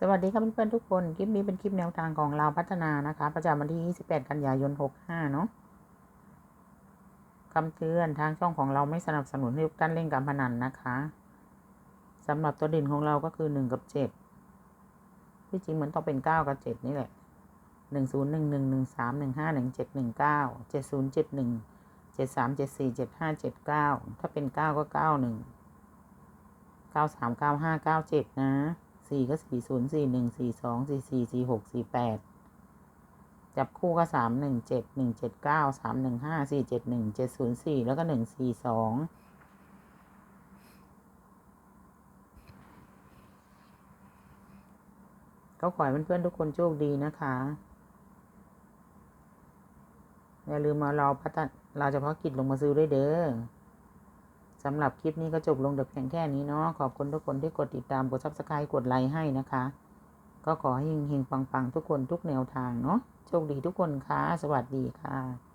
สวัสดีครับเพื่อนๆทุกคน คลิปนี้เป็นคลิปแนวทางของเราพัฒนานะคะ ประจำวันที่ 28 กันยายน 65 เนาะคำเตือนทางช่องของเราไม่สนับสนุนให้ทุกท่านเล่นการพนันนะคะสำหรับตัวด่นของเราก็คือ 1 กับ 7 ที่จริงเหมันต้องเป็น 9 กับ 7 นี่แหละ 1 0 1 1 1 3 1 5 1 7 1 9 7 0 7 1 7 3 7 4 7 5 7 9 ถ้าเป็น 9 ก็ 91 93 95 97 นะ สี่ก็สี่ศูนย์สี่หนึ่งสี่สองสี่สี่สี่หกสี่แปดจับคู่ก็สามหนึ่งเจ็ดหนึ่งเจ็ดเก้าสามหนึ่งห้าสี่เจ็ดหนึ่งเจ็ดศูนย์สี่แล้วก็หนึ่งสี่สองก็ขอให้เพื่อนๆทุกคนโชคดีนะคะ อย่าลืมมาเราพัฒนเราจะพาะกิจลงมาซื้อด้วยเด้อำหรับคลิปนี้ก็จบลงแต่เพียงแค่นี้เนาะขอบคุณทุกคนที่กดติดตามกดซับสไครต์กดไลค์ให้นะคะ ก็ขอให้เฮงๆปังๆ ทุกคนทุกแนวทางเนาะโชคดีทุกคนค่ะสวัสดีค่ะ